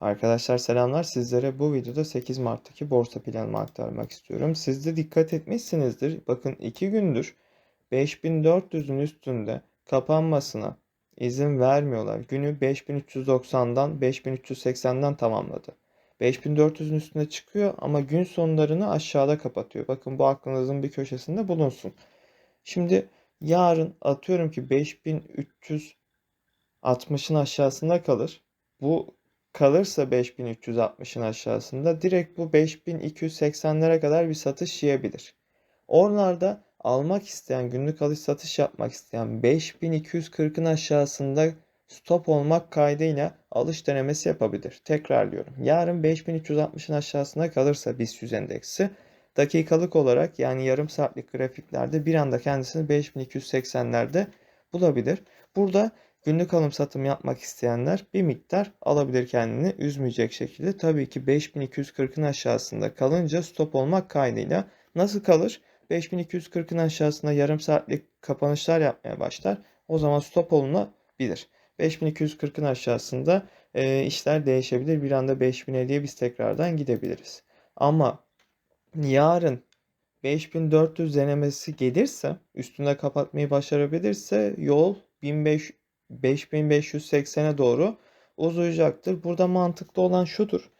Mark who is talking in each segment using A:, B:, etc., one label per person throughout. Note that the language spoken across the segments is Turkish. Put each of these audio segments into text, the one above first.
A: Arkadaşlar selamlar. Sizlere bu videoda 8 Mart'taki borsa planımı aktarmak istiyorum. Siz de dikkat etmişsinizdir. Bakın 2 gündür 5400'ün üstünde kapanmasına izin vermiyorlar. Günü 5390'dan 5380'den tamamladı. 5400'ün üstüne çıkıyor ama gün sonlarını aşağıda kapatıyor. Bakın bu aklınızın bir köşesinde bulunsun. Şimdi yarın atıyorum ki 5360'ın aşağısında kalır. Bu kalırsa 5360'ın aşağısında direkt bu 5280'lere kadar bir satış yiyebilir. Oralarda almak isteyen, günlük alış satış yapmak isteyen 5240'ın aşağısında stop olmak kaydıyla alış denemesi yapabilir. Tekrarlıyorum. Yarın 5360'ın aşağısında kalırsa BIST 100 endeksi dakikalık olarak yani yarım saatlik grafiklerde bir anda kendisini 5280'lerde bulabilir. Burada Günlük alım satım yapmak isteyenler bir miktar alabilir kendini üzmeyecek şekilde. Tabii ki 5240'ın aşağısında kalınca stop olmak kaydıyla nasıl kalır? 5240'ın aşağısında yarım saatlik kapanışlar yapmaya başlar. O zaman stop olunabilir. 5240'ın aşağısında e, işler değişebilir. Bir anda 5050'ye biz tekrardan gidebiliriz. Ama yarın 5400 denemesi gelirse, üstünde kapatmayı başarabilirse yol 1500 5580'e doğru uzayacaktır. Burada mantıklı olan şudur.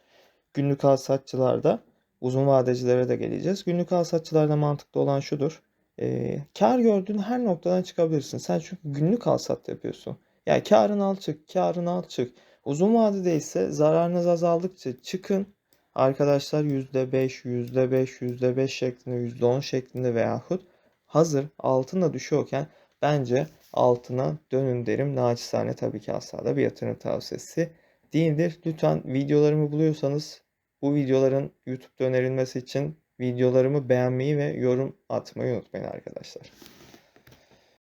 A: Günlük al satçılarda uzun vadecilere de geleceğiz. Günlük al satçılarda mantıklı olan şudur. E, kar gördüğün her noktadan çıkabilirsin. Sen çünkü günlük al sat yapıyorsun. Ya yani karını al çık, karını al çık. Uzun vadede ise zararınız azaldıkça çıkın. Arkadaşlar %5, %5, %5 şeklinde, %10 şeklinde veyahut hazır altında düşüyorken bence altına dönün derim. Naçizane tabii ki asla bir yatırım tavsiyesi değildir. Lütfen videolarımı buluyorsanız bu videoların YouTube'da önerilmesi için videolarımı beğenmeyi ve yorum atmayı unutmayın arkadaşlar.